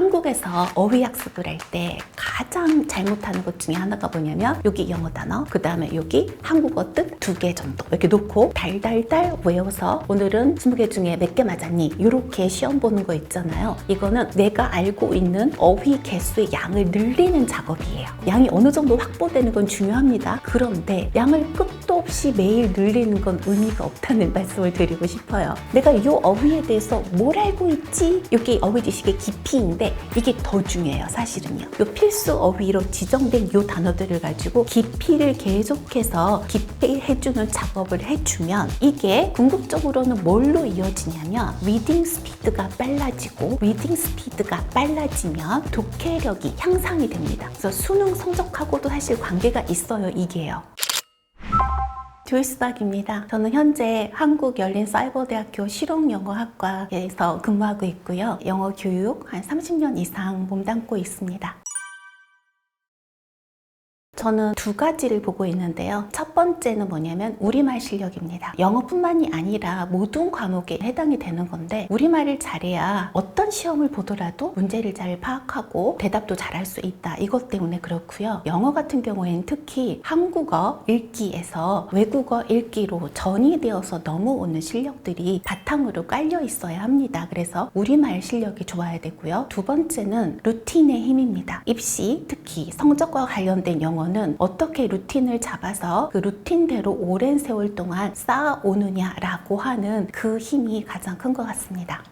한국에서 어휘 학습을 할 때 가장 잘못하는 것 중에 하나가 뭐냐면 여기 영어 단어, 그 다음에 여기 한국어 뜻 두 개 정도 이렇게 놓고 달달달 외워서 오늘은 20개 중에 몇 개 맞았니? 이렇게 시험 보는 거 있잖아요. 이거는 내가 알고 있는 어휘 개수의 양을 늘리는 작업이에요. 양이 어느 정도 확보되는 건 중요합니다. 그런데 양을 끝도 없이 매일 늘리는 건 의미가 없다는 말씀을 드리고 싶어요. 내가 이 어휘에 대해서 뭘 알고 있지? 이게 어휘 지식의 깊이인데 이게 더 중요해요, 사실은요. 이 필수 어휘로 지정된 이 단어들을 가지고 깊이를 계속해서 깊이 해주는 작업을 해주면 이게 궁극적으로는 뭘로 이어지냐면 리딩 스피드가 빨라지고 리딩 스피드가 빨라지면 독해력이 향상이 됩니다. 그래서 수능 성적하고도 사실 관계가 있어요, 이게요. 조이스박입니다. 저는 현재 한국 열린 사이버대학교 실용영어학과에서 근무하고 있고요. 영어 교육 한 30년 이상 몸담고 있습니다. 저는 두 가지를 보고 있는데요. 첫 번째는 뭐냐면 우리말 실력입니다. 영어뿐만이 아니라 모든 과목에 해당이 되는 건데 우리말을 잘해야 어떤 시험을 보더라도 문제를 잘 파악하고 대답도 잘할 수 있다. 이것 때문에 그렇고요. 영어 같은 경우에는 특히 한국어 읽기에서 외국어 읽기로 전이 되어서 넘어오는 실력들이 바탕으로 깔려 있어야 합니다. 그래서 우리말 실력이 좋아야 되고요. 두 번째는 루틴의 힘입니다. 입시, 특히 성적과 관련된 영어는 어떻게 루틴을 잡아서 그 루틴대로 오랜 세월 동안 쌓아오느냐라고 하는 그 힘이 가장 큰 것 같습니다.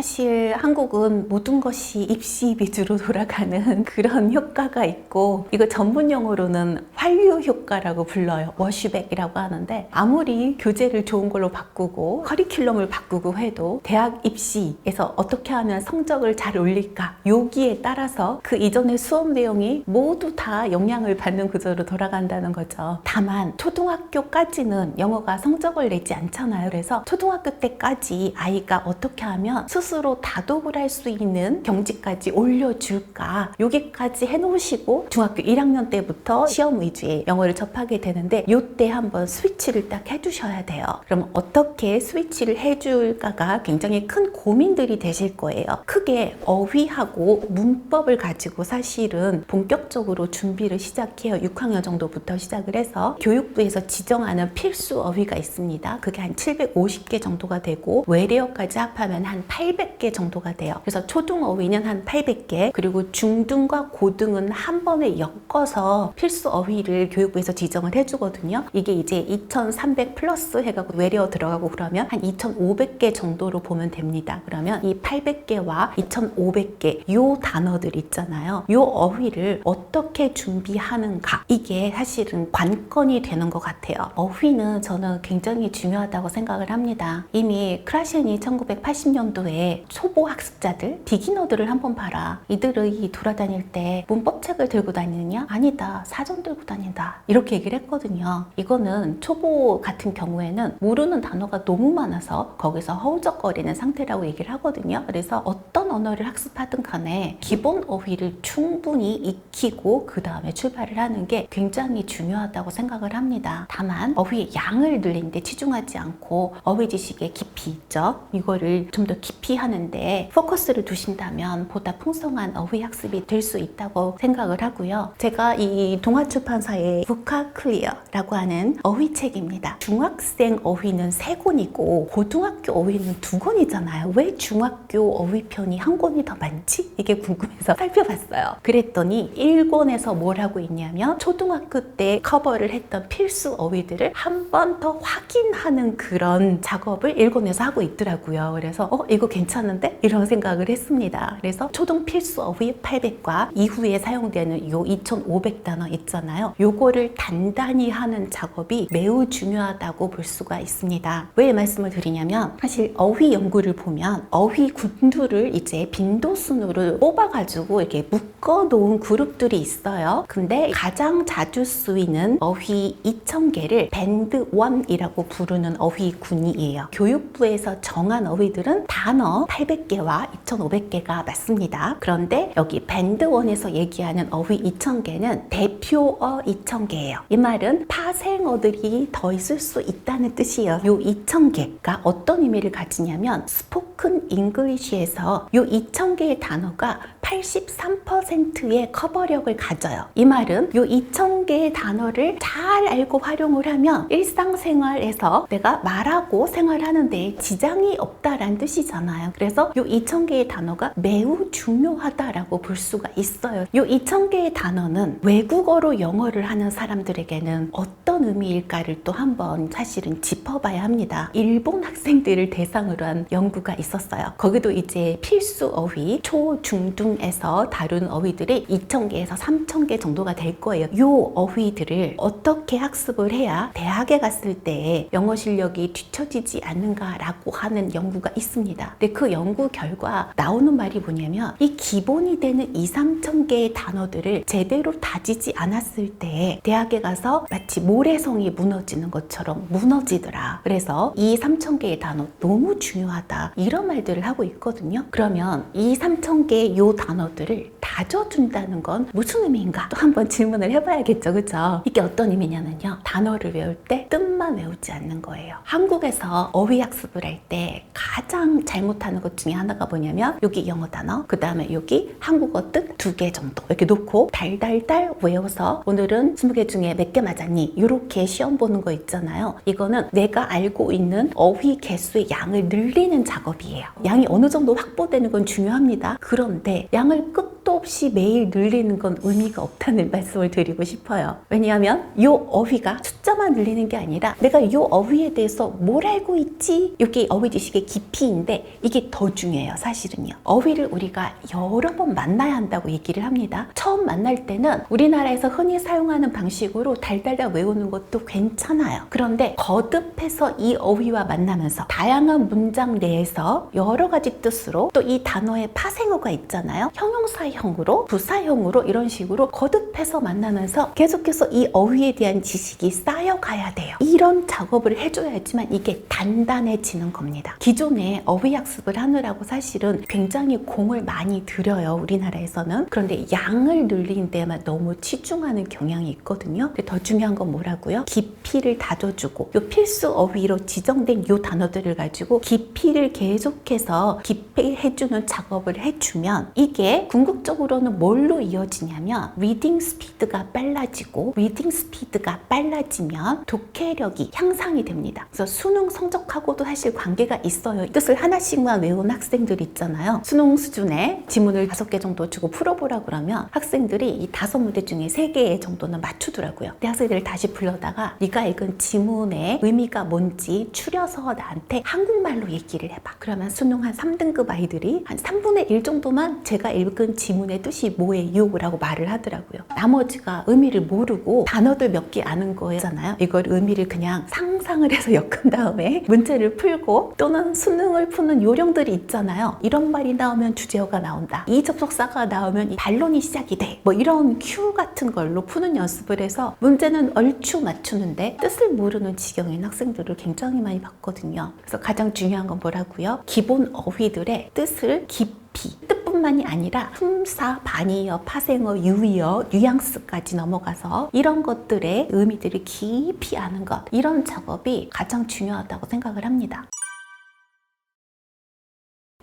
사실 한국은 모든 것이 입시 위주로 돌아가는 그런 효과가 있고 이거 전문 용어로는 환류 효과라고 불러요. 워시백이라고 하는데 아무리 교재를 좋은 걸로 바꾸고 커리큘럼을 바꾸고 해도 대학 입시에서 어떻게 하면 성적을 잘 올릴까 여기에 따라서 그 이전의 수업 내용이 모두 다 영향을 받는 구조로 돌아간다는 거죠. 다만 초등학교까지는 영어가 성적을 내지 않잖아요. 그래서 초등학교 때까지 아이가 어떻게 하면 스스로 다독을 할 수 있는 경지까지 올려줄까? 여기까지 해놓으시고 중학교 1학년 때부터 시험 위주의 영어를 접하게 되는데 이때 한번 스위치를 딱 해주셔야 돼요. 그럼 어떻게 스위치를 해줄까가 굉장히 큰 고민들이 되실 거예요. 크게 어휘하고 문법을 가지고 사실은 본격적으로 준비를 시작해요. 6학년 정도부터 시작을 해서 교육부에서 지정하는 필수 어휘가 있습니다. 그게 한 750개 정도가 되고 외래어까지 합하면 한 800개 정도가 돼요. 그래서 초등 어휘는 한 800개, 그리고 중등과 고등은 한 번에 엮어서 필수 어휘를 교육부에서 지정을 해주거든요. 이게 이제 2,300 플러스 해가고 외래어 들어가고 그러면 한 2,500개 정도로 보면 됩니다. 그러면 이 800개와 2,500개 요 단어들 있잖아요. 요 어휘를 어떻게 준비하는가 이게 사실은 관건이 되는 것 같아요. 어휘는 저는 굉장히 중요하다고 생각을 합니다. 이미 크라시엔이 1980년도에 초보 학습자들, 비기너들을 한번 봐라. 이들이 돌아다닐 때 문법책을 들고 다니느냐? 아니다. 사전 들고 다닌다. 이렇게 얘기를 했거든요. 이거는 초보 같은 경우에는 모르는 단어가 너무 많아서 거기서 허우적거리는 상태라고 얘기를 하거든요. 그래서 어떤 언어를 학습하든 간에 기본 어휘를 충분히 익히고 그 다음에 출발을 하는 게 굉장히 중요하다고 생각을 합니다. 다만 어휘의 양을 늘리는데 치중하지 않고 어휘 지식의 깊이 있죠. 이거를 좀 더 깊이 하는데 포커스를 두신다면 보다 풍성한 어휘 학습이 될 수 있다고 생각을 하고요. 제가 이 동아출판사의 부카클리어라고 하는 어휘책입니다. 중학생 어휘는 세 권이고 고등학교 어휘는 두 권이잖아요. 왜 중학교 어휘편이 한 권이 더 많지? 이게 궁금해서 살펴봤어요. 그랬더니 1권에서 뭘 하고 있냐면 초등학교 때 커버를 했던 필수 어휘들을 한 번 더 확인하는 그런 작업을 1권에서 하고 있더라고요. 그래서 어 이거 괜 찮은데? 이런 생각을 했습니다. 그래서 초등 필수 어휘 800과 이후에 사용되는 요 2500 단어 있잖아요. 요거를 단단히 하는 작업이 매우 중요하다고 볼 수가 있습니다. 왜 말씀을 드리냐면 사실 어휘 연구를 보면 어휘 군두를 이제 빈도 순으로 뽑아가지고 이렇게 묶어 놓은 그룹들이 있어요. 근데 가장 자주 쓰이는 어휘 2000개를 밴드 1이라고 부르는 어휘 군이에요. 교육부에서 정한 어휘들은 단어 단어 800개와 2,500개가 맞습니다. 그런데 여기 밴드 1에서 얘기하는 어휘 2,000개는 대표어 2,000개예요. 이 말은 파생어들이 더 있을 수 있다는 뜻이에요. 요 2,000개가 어떤 의미를 가지냐면 스포큰 잉글리시에서 요 2,000개의 단어가 83%의 커버력을 가져요. 이 말은 요 2,000개의 단어를 잘 알고 활용을 하면 일상생활에서 내가 말하고 생활하는 데 지장이 없다라는 뜻이잖아요. 그래서 요 2,000개의 단어가 매우 중요하다라고 볼 수가 있어요. 요 2,000개의 단어는 외국어로 영어를 하는 사람들에게는 어떤 의미일까를 또 한번 사실은 짚어봐야 합니다. 일본 학생들을 대상으로 한 연구가 있었어요. 거기도 이제 필수 어휘, 초, 중, 둥에서 다룬 어휘들이 2,000개에서 3,000개 정도가 될 거예요. 요 어휘들을 어떻게 학습을 해야 대학에 갔을 때 영어 실력이 뒤처지지 않는가라고 하는 연구가 있습니다. 근데 그 연구 결과 나오는 말이 뭐냐면 이 기본이 되는 2, 3천 개의 단어들을 제대로 다지지 않았을 때 대학에 가서 마치 모래성이 무너지는 것처럼 무너지더라. 그래서 2, 3천 개의 단어 너무 중요하다. 이런 말들을 하고 있거든요. 그러면 2, 3천 개의 요 단어들을 다져준다는 건 무슨 의미인가? 또 한번 질문을 해봐야겠죠. 그죠? 이게 어떤 의미냐면요. 단어를 외울 때 뜻만 외우지 않는 거예요. 한국에서 어휘 학습을 할 때 가장 잘못하는 것 중에 하나가 뭐냐면 여기 영어 단어, 그 다음에 여기 한국어 뜻 두 개 정도 이렇게 놓고 달달달 외워서 오늘은 20개 중에 몇 개 맞았니? 이렇게 시험 보는 거 있잖아요. 이거는 내가 알고 있는 어휘 개수의 양을 늘리는 작업이에요. 양이 어느 정도 확보되는 건 중요합니다. 그런데 양을 끝 도 없이 매일 늘리는 건 의미가 없다는 말씀을 드리고 싶어요. 왜냐하면 이 어휘가 숫자만 늘리는 게 아니라 내가 이 어휘에 대해서 뭘 알고 있지? 이게 어휘 지식의 깊이인데 이게 더 중요해요. 사실은요. 어휘를 우리가 여러 번 만나야 한다고 얘기를 합니다. 처음 만날 때는 우리나라에서 흔히 사용하는 방식으로 달달달 외우는 것도 괜찮아요. 그런데 거듭해서 이 어휘와 만나면서 다양한 문장 내에서 여러 가지 뜻으로 또 이 단어의 파생어가 있잖아요. 형용사 형으로, 부사형으로 이런 식으로 거듭해서 만나면서 계속해서 이 어휘에 대한 지식이 쌓여가야 돼요. 이런 작업을 해줘야지만 이게 단단해지는 겁니다. 기존에 어휘 학습을 하느라고 사실은 굉장히 공을 많이 들여요. 우리나라에서는. 그런데 양을 늘리는 데만 너무 치중하는 경향이 있거든요. 더 중요한 건 뭐라고요? 깊이를 다져주고 요 필수 어휘로 지정된 요 단어들을 가지고 깊이를 계속해서 깊이 해주는 작업을 해주면 이게 궁극적으로 는 뭘로 이어지냐면 리딩 스피드가 빨라지고 리딩 스피드가 빨라지면 독해력이 향상이 됩니다. 그래서 수능 성적하고도 사실 관계가 있어요. 이 뜻을 하나씩만 외운 학생들 있잖아요. 수능 수준에 지문을 다섯 개 정도 주고 풀어보라 그러면 학생들이 이 다섯 문제 중에 세 개 정도는 맞추더라고요. 내 학생들을 다시 불러다가 네가 읽은 지문의 의미가 뭔지 추려서 나한테 한국말로 얘기를 해봐. 그러면 수능 한 3등급 아이들이 한 3분의 1 정도만 제가 읽은 지문 의 뜻이 뭐예요? 라고 말을 하더라고요. 나머지가 의미를 모르고 단어들 몇 개 아는 거잖아요. 이걸 의미를 그냥 상상을 해서 엮은 다음에 문제를 풀고 또는 수능을 푸는 요령들이 있잖아요. 이런 말이 나오면 주제어가 나온다. 이 접속사가 나오면 이 반론이 시작이 돼. 뭐 이런 큐 같은 걸로 푸는 연습을 해서 문제는 얼추 맞추는데 뜻을 모르는 지경인 학생들을 굉장히 많이 봤거든요. 그래서 가장 중요한 건 뭐라고요? 기본 어휘들의 뜻을 깊 이 뜻뿐만이 아니라 품사, 반의어, 파생어, 유의어, 뉘앙스까지 넘어가서 이런 것들의 의미들을 깊이 아는 것 이런 작업이 가장 중요하다고 생각을 합니다.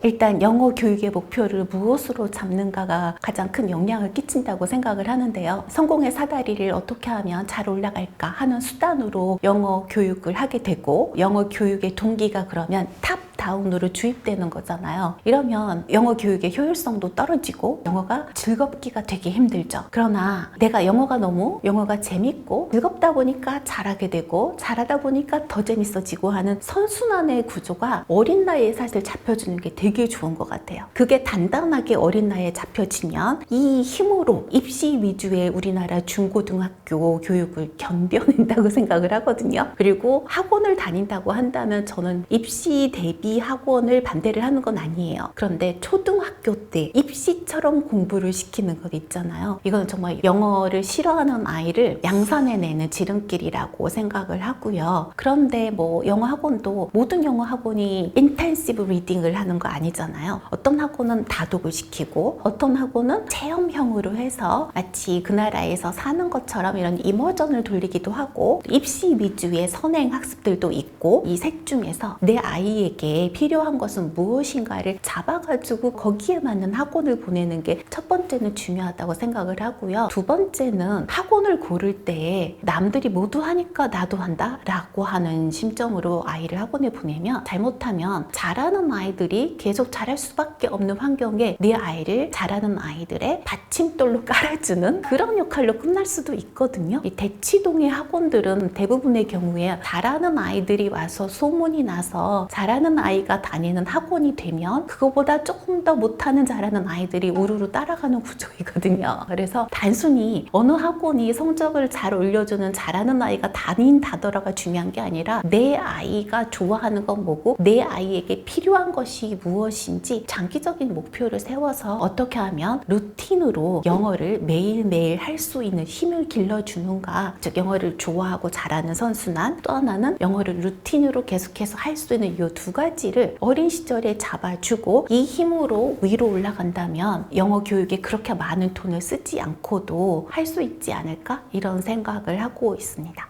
일단 영어 교육의 목표를 무엇으로 잡는가가 가장 큰 영향을 끼친다고 생각을 하는데요. 성공의 사다리를 어떻게 하면 잘 올라갈까 하는 수단으로 영어 교육을 하게 되고 영어 교육의 동기가 그러면 탑 다운으로 주입되는 거잖아요. 이러면 영어 교육의 효율성도 떨어지고 영어가 즐겁기가 되게 힘들죠. 그러나 내가 영어가 너무 영어가 재밌고 즐겁다 보니까 잘하게 되고 잘하다 보니까 더 재밌어지고 하는 선순환의 구조가 어린 나이에 사실 잡혀주는 게 되게 좋은 것 같아요. 그게 단단하게 어린 나이에 잡혀지면 이 힘으로 입시 위주의 우리나라 중고등학교 교육을 견뎌낸다고 생각을 하거든요. 그리고 학원을 다닌다고 한다면 저는 입시 대비 입시 학원을 반대를 하는 건 아니에요. 그런데 초등학교 때 입시처럼 공부를 시키는 것 있잖아요. 이건 정말 영어를 싫어하는 아이를 양산해 내는 지름길이라고 생각을 하고요. 그런데 뭐 영어 학원도 모든 영어 학원이 인텐시브 리딩을 하는 거 아니잖아요. 어떤 학원은 다독을 시키고 어떤 학원은 체험형으로 해서 마치 그 나라에서 사는 것처럼 이런 이머전을 돌리기도 하고 입시 위주의 선행 학습들도 있고 이 셋 중에서 내 아이에게 필요한 것은 무엇인가를 잡아가지고 거기에 맞는 학원을 보내는 게 첫 번째는 중요하다고 생각을 하고요. 두 번째는 학원을 고를 때 남들이 모두 하니까 나도 한다 라고 하는 심정으로 아이를 학원에 보내면 잘못하면 잘하는 아이들이 계속 잘할 수밖에 없는 환경에 내 아이를 잘하는 아이들의 받침돌로 깔아주는 그런 역할로 끝날 수도 있거든요. 이 대치동의 학원들은 대부분의 경우에 잘하는 아이들이 와서 소문이 나서 잘하는 아이 가 다니는 학원이 되면 그거보다 조금 더 못하는 잘하는 아이들이 우르르 따라가는 구조이거든요. 그래서 단순히 어느 학원이 성적을 잘 올려주는 잘하는 아이가 다닌다더라가 중요한 게 아니라 내 아이가 좋아하는 건 뭐고 내 아이에게 필요한 것이 무엇인지 장기적인 목표를 세워서 어떻게 하면 루틴으로 영어를 매일매일 할 수 있는 힘을 길러주는가 즉 영어를 좋아하고 잘하는 선수난 또 하나는 영어를 루틴으로 계속해서 할 수 있는 이 두 가지 를 어린 시절에 잡아주고 이 힘으로 위로 올라간다면 영어 교육에 그렇게 많은 돈을 쓰지 않고도 할 수 있지 않을까 이런 생각을 하고 있습니다.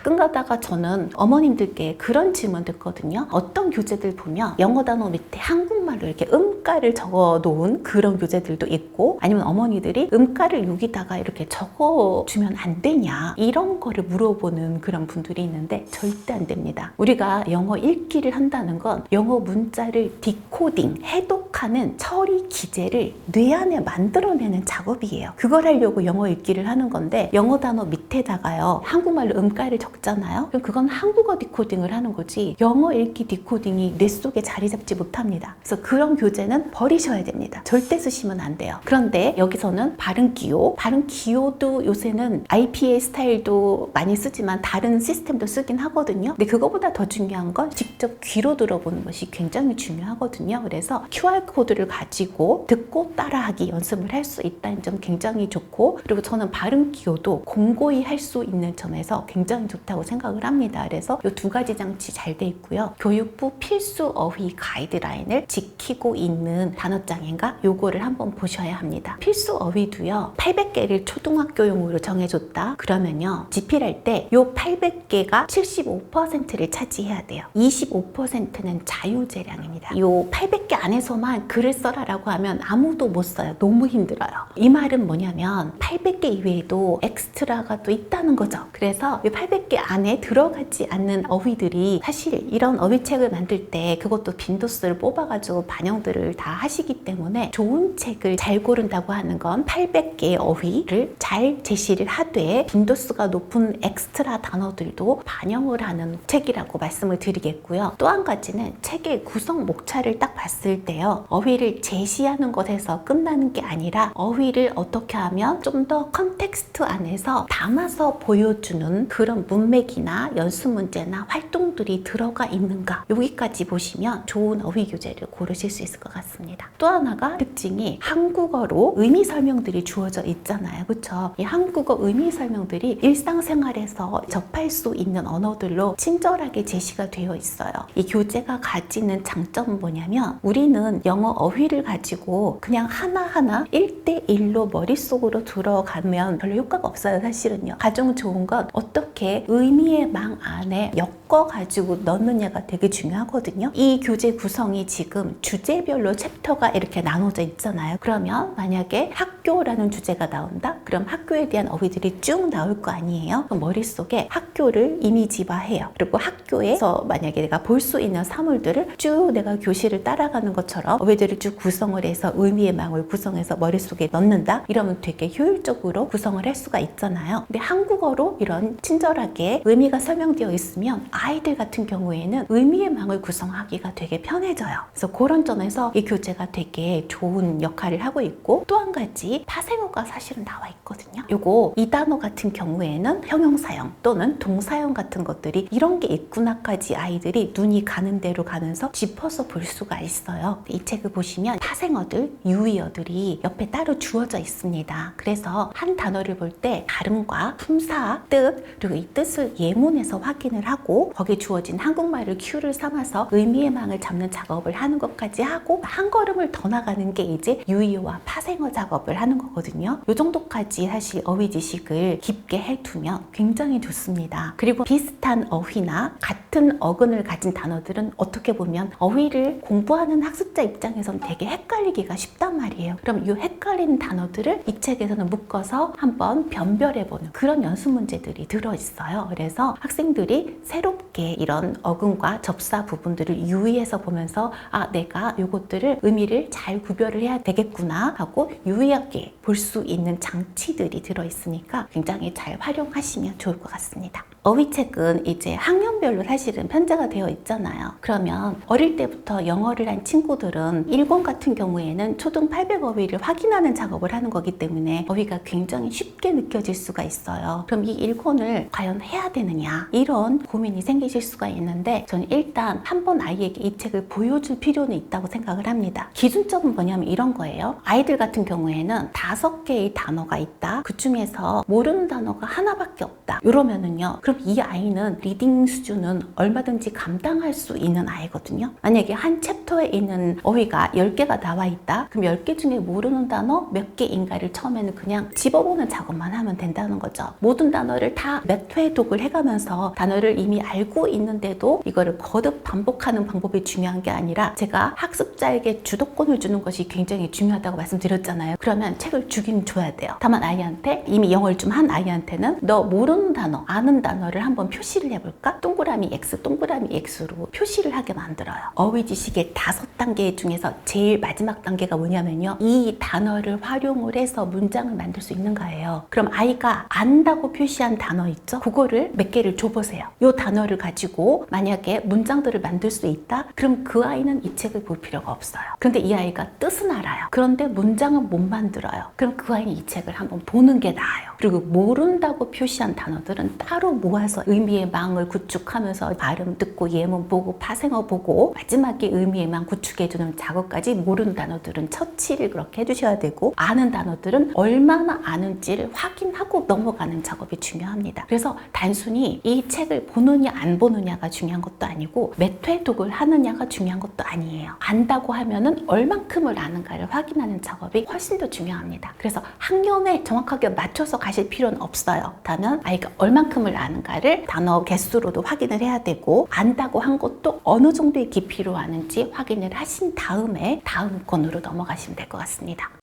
가끔 가다가 저는 어머님들께 그런 질문 듣거든요. 어떤 교재들 보면 영어 단어 밑에 한국말로 이렇게 음가를 적어 놓은 그런 교재들도 있고 아니면 어머니들이 음가를 여기다가 이렇게 적어 주면 안 되냐 이런 거를 물어보는 그런 분들이 있는데 절대 안 됩니다. 우리가 영어 읽기를 한다는 건 영어 문자를 디코딩, 해독하는 처리 기제를 뇌 안에 만들어내는 작업이에요. 그걸 하려고 영어 읽기를 하는 건데 영어 단어 밑에다가요 한국말로 음가를 적 잖아요. 그럼 그건 한국어 디코딩을 하는 거지 영어 읽기 디코딩이 뇌 속에 자리 잡지 못합니다. 그래서 그런 교재는 버리셔야 됩니다. 절대 쓰시면 안 돼요. 그런데 여기서는 발음 기호, 발음 기호도 요새는 IPA 스타일도 많이 쓰지만 다른 시스템도 쓰긴 하거든요. 근데 그거보다 더 중요한 건 직접 귀로 들어보는 것이 굉장히 중요하거든요. 그래서 QR 코드를 가지고 듣고 따라하기 연습을 할 수 있다는 점 굉장히 좋고 그리고 저는 발음 기호도 공고히 할 수 있는 점에서 굉장히 좋다고 생각을 합니다. 그래서 이 두 가지 장치 잘 돼 있고요. 교육부 필수 어휘 가이드라인을 지키고 있는 단어장인가 요거를 한번 보셔야 합니다. 필수 어휘도요. 800개를 초등학교용으로 정해줬다. 그러면요. 집필할 때 요 800개가 75%를 차지해야 돼요. 25%는 자유재량입니다. 요 800개 안에서만 글을 써라라고 하면 아무도 못 써요. 너무 힘들어요. 이 말은 뭐냐면 800개 이외에도 엑스트라가 또 있다는 거죠. 그래서 이 800개 안에 들어가지 않는 어휘들이 사실 이런 어휘책을 만들 때 그것도 빈도수를 뽑아가지고 반영들을 다 하시기 때문에 좋은 책을 잘 고른다고 하는 건 800개의 어휘를 잘 제시를 하되 빈도수가 높은 엑스트라 단어들도 반영을 하는 책이라고 말씀을 드리겠고요. 또 한 가지는 책의 구성 목차를 딱 봤을 때요. 어휘를 제시하는 것에서 끝나는 게 아니라 어휘를 어떻게 하면 좀 더 컨텍스트 안에서 담아서 보여주는 그런 문 맥이나 연습 문제나 활동들이 들어가 있는가 여기까지 보시면 좋은 어휘 교재를 고르실 수 있을 것 같습니다. 또 하나가 특징이 한국어로 의미 설명들이 주어져 있잖아요. 그렇죠? 이 한국어 의미 설명들이 일상생활에서 접할 수 있는 언어들로 친절하게 제시가 되어 있어요. 이 교재가 가지는 장점은 뭐냐면 우리는 영어 어휘를 가지고 그냥 하나하나 1대1로 머릿속으로 들어가면 별로 효과가 없어요. 사실은요. 가장 좋은 건 어떻게 의미의 망 안에 엮어 가지고 넣느냐가 되게 중요하거든요. 이 교재 구성이 지금 주제별로 챕터가 이렇게 나눠져 있잖아요. 그러면 만약에 학교라는 주제가 나온다? 그럼 학교에 대한 어휘들이 쭉 나올 거 아니에요? 머릿속에 학교를 이미지화해요. 그리고 학교에서 만약에 내가 볼 수 있는 사물들을 쭉 내가 교실을 따라가는 것처럼 어휘들을 쭉 구성을 해서 의미의 망을 구성해서 머릿속에 넣는다? 이러면 되게 효율적으로 구성을 할 수가 있잖아요. 근데 한국어로 이런 친절하게 의미가 설명되어 있으면 아이들 같은 경우에는 의미의 망을 구성하기가 되게 편해져요. 그래서 그런 점에서 이 교재가 되게 좋은 역할을 하고 있고 또 한 가지 파생어가 사실은 나와 있거든요. 요거 이 단어 같은 경우에는 형용사형 또는 동사형 같은 것들이 이런 게 있구나까지 아이들이 눈이 가는 대로 가면서 짚어서 볼 수가 있어요. 이 책을 보시면 파생어들, 유의어들이 옆에 따로 주어져 있습니다. 그래서 한 단어를 볼 때 발음과 품사, 뜻 그리고 이 뜻을 예문에서 확인을 하고 거기에 주어진 한국말을 큐를 삼아서 의미의 망을 잡는 작업을 하는 것까지 하고 한 걸음을 더 나가는 게 이제 유의어와 파생어 작업을 하는 거거든요. 이 정도까지 사실 어휘 지식을 깊게 해두면 굉장히 좋습니다. 그리고 비슷한 어휘나 같은 어근을 가진 단어들은 어떻게 보면 어휘를 공부하는 학습자 입장에선 되게 헷갈리기가 쉽단 말이에요. 그럼 이 헷갈리는 단어들을 이 책에서는 묶어서 한번 변별해보는 그런 연습 문제들이 들어있어요. 그래서 학생들이 새롭게 이런 어근과 접사 부분들을 유의해서 보면서 아, 내가 요것들을 의미를 잘 구별을 해야 되겠구나 하고 유의하게 볼 수 있는 장치들이 들어 있으니까 굉장히 잘 활용하시면 좋을 것 같습니다. 어휘책은 이제 학년별로 사실은 편제가 되어 있잖아요. 그러면 어릴 때부터 영어를 한 친구들은 1권 같은 경우에는 초등 800 어휘를 확인하는 작업을 하는 거기 때문에 어휘가 굉장히 쉽게 느껴질 수가 있어요. 그럼 이 1권을 과연 해야 되느냐 이런 고민이 생기실 수가 있는데 저는 일단 한 번 아이에게 이 책을 보여줄 필요는 있다고 생각을 합니다. 기준점은 뭐냐면 이런 거예요. 아이들 같은 경우에는 다섯 개의 단어가 있다. 그 중에서 모르는 단어가 하나밖에 없다. 이러면은요. 그럼 이 아이는 리딩 수준은 얼마든지 감당할 수 있는 아이거든요. 만약에 한 챕터에 있는 어휘가 10개가 나와 있다. 그럼 10개 중에 모르는 단어 몇 개인가를 처음에는 그냥 집어보는 작업만 하면 된다는 거죠. 모든 단어를 다 몇 회 독을 해가면서 단어를 이미 알고 있는데도 이거를 거듭 반복하는 방법이 중요한 게 아니라 제가 학습자에게 주도권을 주는 것이 굉장히 중요하다고 말씀드렸잖아요. 그러면 책을 주긴 줘야 돼요. 다만 아이한테 이미 영어를 좀 한 아이한테는 너 모르는 단어, 아는 단어 를 한번 표시를 해볼까? 동그라미 X, 동그라미 X로 표시를 하게 만들어요. 어휘 지식의 다섯 단계 중에서 제일 마지막 단계가 뭐냐면요. 이 단어를 활용을 해서 문장을 만들 수 있는가예요. 그럼 아이가 안다고 표시한 단어 있죠? 그거를 몇 개를 줘보세요. 이 단어를 가지고 만약에 문장들을 만들 수 있다? 그럼 그 아이는 이 책을 볼 필요가 없어요. 그런데 이 아이가 뜻은 알아요. 그런데 문장은 못 만들어요. 그럼 그 아이는 이 책을 한번 보는 게 나아요. 그리고 모른다고 표시한 단어들은 따로 모 아서 의미의 망을 구축하면서 발음 듣고 예문 보고 파생어 보고 마지막에 의미의 망 구축해주는 작업까지 모르는 단어들은 처치를 그렇게 해주셔야 되고 아는 단어들은 얼마나 아는지를 확인하고 넘어가는 작업이 중요합니다. 그래서 단순히 이 책을 보느냐 안 보느냐가 중요한 것도 아니고 몇 회 독을 하느냐가 중요한 것도 아니에요. 안다고 하면은 얼만큼을 아는가를 확인하는 작업이 훨씬 더 중요합니다. 그래서 학년에 정확하게 맞춰서 가실 필요는 없어요. 다만 아이가 얼만큼을 아는 가를 단어 개수로도 확인을 해야 되고 안다고 한 것도 어느 정도의 깊이로 아는지 확인을 하신 다음에 다음 권으로 넘어가시면 될 것 같습니다.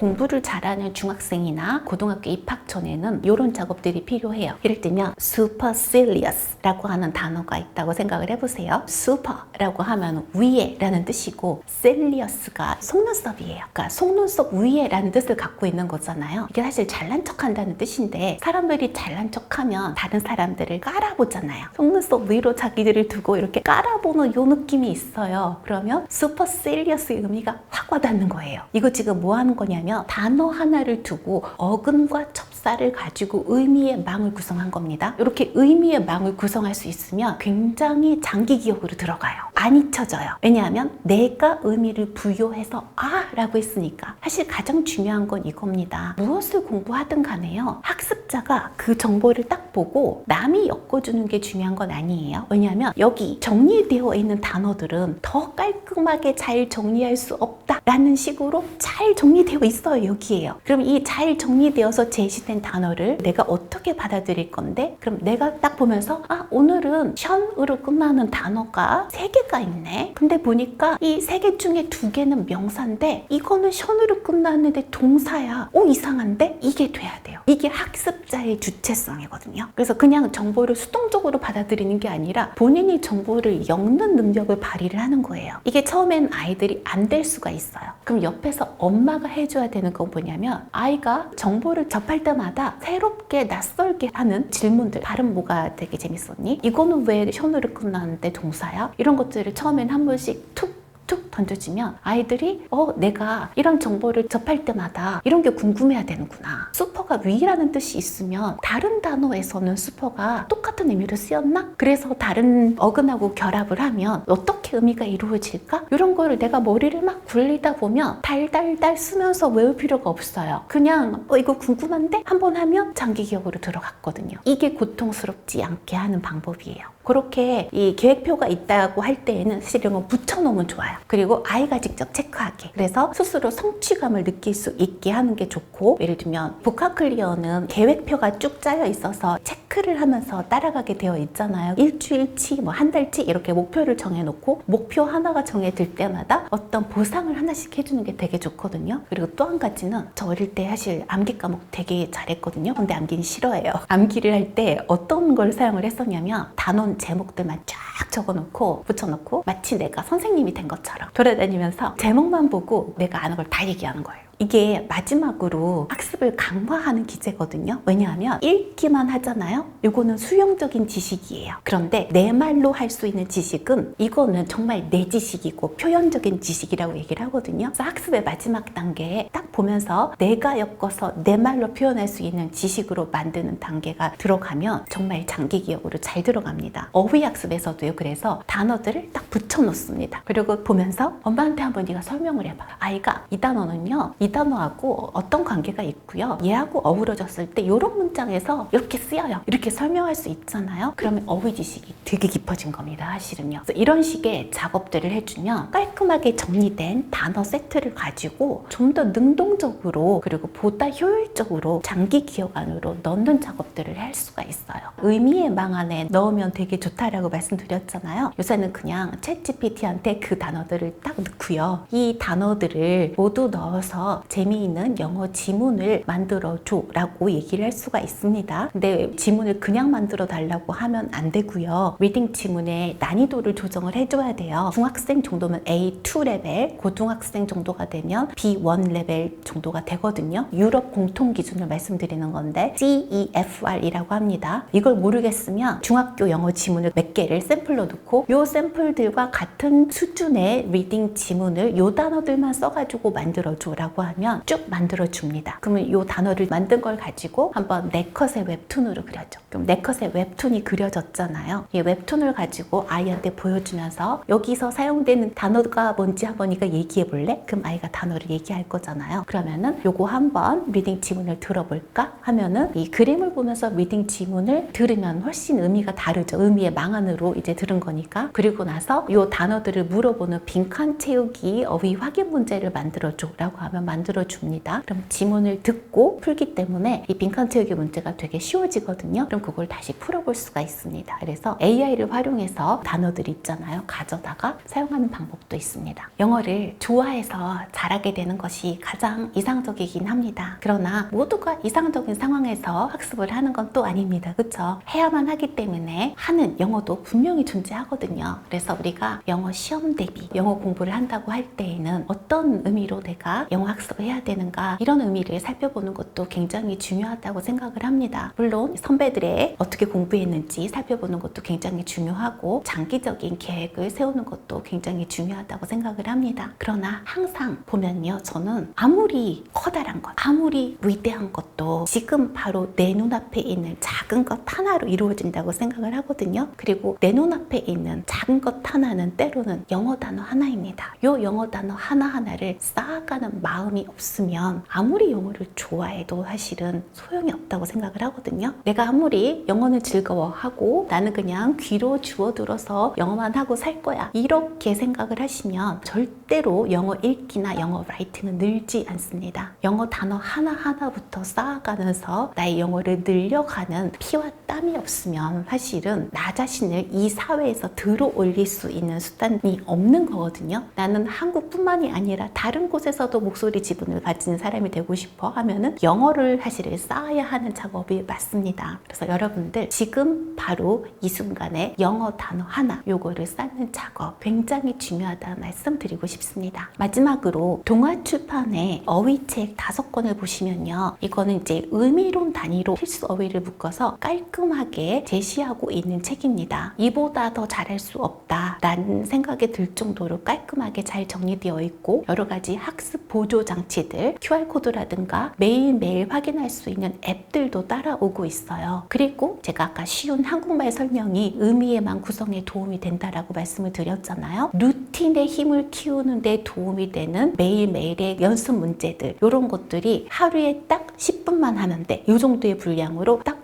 공부를 잘하는 중학생이나 고등학교 입학 전에는 이런 작업들이 필요해요. 예를 들면 supercilious라고 하는 단어가 있다고 생각을 해보세요. super라고 하면 위에라는 뜻이고 serious가 속눈썹이에요. 그러니까 속눈썹 위에라는 뜻을 갖고 있는 거잖아요. 이게 사실 잘난 척한다는 뜻인데 사람들이 잘난 척하면 다른 사람들을 깔아보잖아요. 속눈썹 위로 자기들을 두고 이렇게 깔아보는 요 느낌이 있어요. 그러면 supercilious의 의미가 확 와닿는 거예요. 이거 지금 뭐 하는 거냐면 단어 하나를 두고 어근과 첩사를 가지고 의미의 망을 구성한 겁니다. 이렇게 의미의 망을 구성할 수 있으면 굉장히 장기 기억으로 들어가요. 안 잊혀져요. 왜냐하면 내가 의미를 부여해서 아 라고 했으니까 사실 가장 중요한 건 이겁니다. 무엇을 공부하든 간에요. 학습자가 그 정보를 딱 보고 남이 엮어주는 게 중요한 건 아니에요. 왜냐하면 여기 정리되어 있는 단어들은 더 깔끔하게 잘 정리할 수 없다 라는 식으로 잘 정리되어 있어요. 여기에요. 그럼 이 잘 정리되어서 제시된 단어를 내가 어떻게 받아들일 건데 그럼 내가 딱 보면서 아 오늘은 션으로 끝나는 단어가 세 개가 있네. 근데 보니까 이 세 개 중에 두 개는 명사인데 이거는 션으로 끝나는데 동사야. 오 이상한데 이게 돼야 돼요. 이게 학습자의 주체성이거든요. 그래서 그냥 정보를 수동적으로 받아들이는 게 아니라 본인이 정보를 엮는 능력을 발휘를 하는 거예요. 이게 처음엔 아이들이 안 될 수가 있어요. 그럼 옆에서 엄마가 해줘야 되는 건 뭐냐면 아이가 정보를 접할 때마다 새롭게 낯설게 하는 질문들. 발음 뭐가 되게 재밌었니? 이거는 왜 션으로 끝나는데 동사야? 이런 것들 을 처음엔 한 번씩 툭툭 던져주면 아이들이 어 내가 이런 정보를 접할 때마다 이런 게 궁금해야 되는구나. 슈퍼가 위라는 뜻이 있으면 다른 단어에서는 슈퍼가 똑같은 의미로 쓰였나? 그래서 다른 어근하고 결합을 하면 어떻게 의미가 이루어질까? 이런 거를 내가 머리를 막 굴리다 보면 달달달 쓰면서 외울 필요가 없어요. 그냥 어 이거 궁금한데? 한번 하면 장기 기억으로 들어갔거든요. 이게 고통스럽지 않게 하는 방법이에요 그렇게 이 계획표가 있다고 할 때에는 사실 이런 거 붙여놓으면 좋아요. 그리고 아이가 직접 체크하게. 그래서 스스로 성취감을 느낄 수 있게 하는 게 좋고 예를 들면 복합 클리어는 계획표가 쭉 짜여 있어서 체크를 하면서 따라가게 되어 있잖아요. 일주일치, 뭐 한 달치 이렇게 목표를 정해놓고 목표 하나가 정해질 때마다 어떤 보상을 하나씩 해주는 게 되게 좋거든요. 그리고 또 한 가지는 저 어릴 때 사실 암기 과목 되게 잘했거든요. 근데 암기는 싫어해요. 암기를 할 때 어떤 걸 사용을 했었냐면 단원 제목들만 쫙 적어놓고 붙여놓고 마치 내가 선생님이 된 것처럼 돌아다니면서 제목만 보고 내가 아는 걸 다 얘기하는 거예요. 이게 마지막으로 학습을 강화하는 기제거든요. 왜냐하면 읽기만 하잖아요. 이거는 수용적인 지식이에요. 그런데 내 말로 할 수 있는 지식은 이거는 정말 내 지식이고 표현적인 지식이라고 얘기를 하거든요. 그래서 학습의 마지막 단계에 딱 보면서 내가 엮어서 내 말로 표현할 수 있는 지식으로 만드는 단계가 들어가면 정말 장기 기억으로 잘 들어갑니다. 어휘 학습에서도요. 그래서 단어들을 딱 붙여 놓습니다. 그리고 보면서 엄마한테 한번 네가 설명을 해봐. 아이가 이 단어는요. 이 단어하고 어떤 관계가 있고요. 얘하고 어우러졌을 때 이런 문장에서 이렇게 쓰여요. 이렇게 설명할 수 있잖아요. 그러면 어휘 지식이 되게 깊어진 겁니다. 사실은요. 이런 식의 작업들을 해주면 깔끔하게 정리된 단어 세트를 가지고 좀 더 능동적으로 그리고 보다 효율적으로 장기 기억 안으로 넣는 작업들을 할 수가 있어요. 의미의 망 안에 넣으면 되게 좋다라고 말씀드렸잖아요. 요새는 그냥 챗 GPT한테 그 단어들을 딱 넣고요. 이 단어들을 모두 넣어서 재미있는 영어 지문을 만들어 줘 라고 얘기를 할 수가 있습니다. 근데 지문을 그냥 만들어 달라고 하면 안 되고요. 리딩 지문의 난이도를 조정을 해줘야 돼요. 중학생 정도면 A2 레벨, 고등학생 정도가 되면 B1 레벨 정도가 되거든요. 유럽 공통 기준을 말씀드리는 건데 CEFR이라고 합니다. 이걸 모르겠으면 중학교 영어 지문을 몇 개를 샘플로 넣고 요 샘플들과 같은 수준의 리딩 지문을 요 단어들만 써가지고 만들어줘라고 하면 쭉 만들어 줍니다. 그러면 요 단어를 만든 걸 가지고 한번 네 컷의 웹툰으로 그려줘. 그럼 네 컷의 웹툰이 그려졌잖아요. 이 웹툰을 가지고 아이한테 보여주면서 여기서 사용되는 단어가 뭔지 한번 네가 얘기해 볼래? 그럼 아이가 단어를 얘기할 거잖아요. 그러면은 요거 한번 리딩 지문을 들어볼까? 하면은 이 그림을 보면서 리딩 지문을 들으면 훨씬 의미가 다르죠. 의미의 망안으로 이제 들은 거니까. 그리고 나서 요 단어들을 물어보는 빈칸 채우기 어휘 확인 문제를 만들어줘라고 하면 만 들어 줍니다. 그럼 지문을 듣고 풀기 때문에 이 빈칸 채우기 문제가 되게 쉬워지거든요. 그럼 그걸 다시 풀어볼 수가 있습니다. 그래서 AI를 활용해서 단어들 있잖아요. 가져다가 사용하는 방법도 있습니다. 영어를 좋아해서 잘하게 되는 것이 가장 이상적이긴 합니다. 그러나 모두가 이상적인 상황에서 학습을 하는 건 또 아닙니다. 그쵸? 해야만 하기 때문에 하는 영어도 분명히 존재하거든요. 그래서 우리가 영어 시험 대비 영어 공부를 한다고 할 때에는 어떤 의미로 내가 영어 학습 을 해야 되는가 이런 의미를 살펴보는 것도 굉장히 중요하다고 생각을 합니다. 물론 선배들의 어떻게 공부했는지 살펴보는 것도 굉장히 중요하고 장기적인 계획을 세우는 것도 굉장히 중요하다고 생각을 합니다. 그러나 항상 보면요. 저는 아무리 커다란 것, 아무리 위대한 것도 지금 바로 내 눈앞에 있는 작은 것 하나로 이루어진다고 생각을 하거든요. 그리고 내 눈앞에 있는 작은 것 하나는 때로는 영어 단어 하나입니다. 요 영어 단어 하나하나를 쌓아가는 마음 이 없으면 아무리 영어를 좋아해도 사실은 소용이 없다고 생각을 하거든요. 내가 아무리 영어는 즐거워하고 나는 그냥 귀로 주워들어서 영어만 하고 살 거야. 이렇게 생각을 하시면 절대로 영어 읽기나 영어 라이팅은 늘지 않습니다. 영어 단어 하나하나부터 쌓아가면서 나의 영어를 늘려가는 피와 땀이 없으면 사실은 나 자신을 이 사회에서 들어 올릴 수 있는 수단이 없는 거거든요. 나는 한국뿐만이 아니라 다른 곳에서도 목소리 영어력의 지분을 가진 사람이 되고 싶어 하면은 영어를 사실은 쌓아야 하는 작업이 맞습니다. 그래서 여러분들 지금 바로 이 순간에 영어 단어 하나 요거를 쌓는 작업 굉장히 중요하다는 말씀 드리고 싶습니다. 마지막으로 동아 출판의 어휘책 다섯 권을 보시면요. 이거는 이제 의미론 단위로 필수 어휘를 묶어서 깔끔하게 제시하고 있는 책입니다. 이보다 더 잘할 수 없다 라는 생각이 들 정도로 깔끔하게 잘 정리되어 있고 여러 가지 학습 보조 장치들 QR코드라든가 매일매일 확인할 수 있는 앱들도 따라오고 있어요. 그리고 제가 아까 쉬운 한국말 설명이 의미에만 구성에 도움이 된다라고 말씀을 드렸잖아요. 루틴의 힘을 키우는 데 도움이 되는 매일매일의 연습 문제들 이런 것들이 하루에 딱 10분만 하면 돼. 이 정도의 분량으로 딱딱딱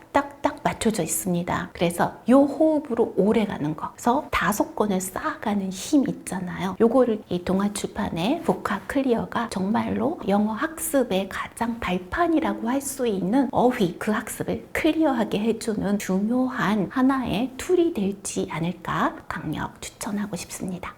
맞춰져 있습니다. 그래서 요 호흡으로 오래 가는 거. 그래서 다섯 권을 쌓아가는 힘 있잖아요. 요거를 이 동아 출판의 보카 클리어가 정말로 영어 학습의 가장 발판이라고 할 수 있는 어휘 그 학습을 클리어하게 해주는 중요한 하나의 툴이 될지 않을까 강력 추천하고 싶습니다.